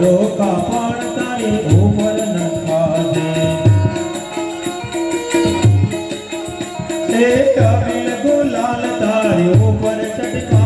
ડોકા પણ તારે ઉમર ન ખાજે એ અમીર ગુલાલ તારે ઉપર ચટકા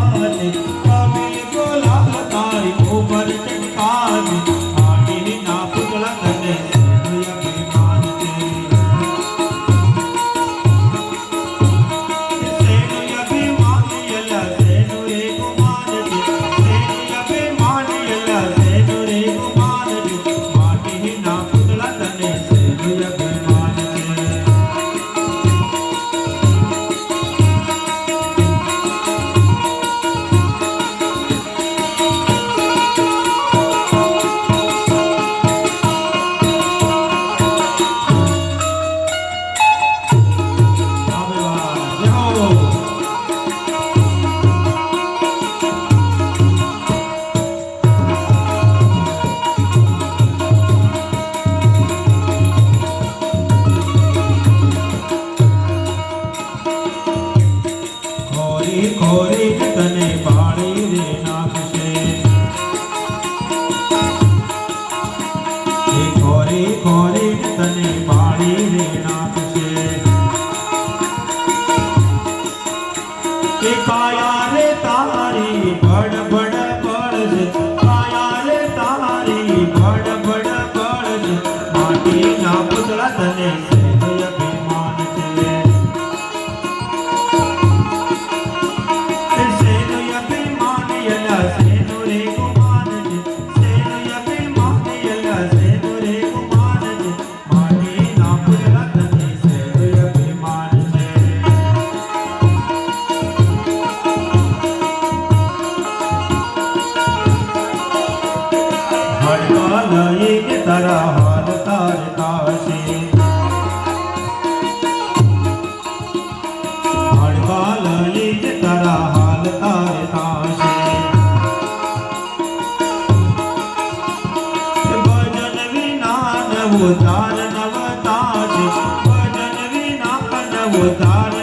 কে কায়ারে তারি લઈને તારા હાલ તાર તાશે હાડકા લઈને તારા હાલ તાર તાશે ભજન વિના નવો તાર ભજન વિના નવો તાર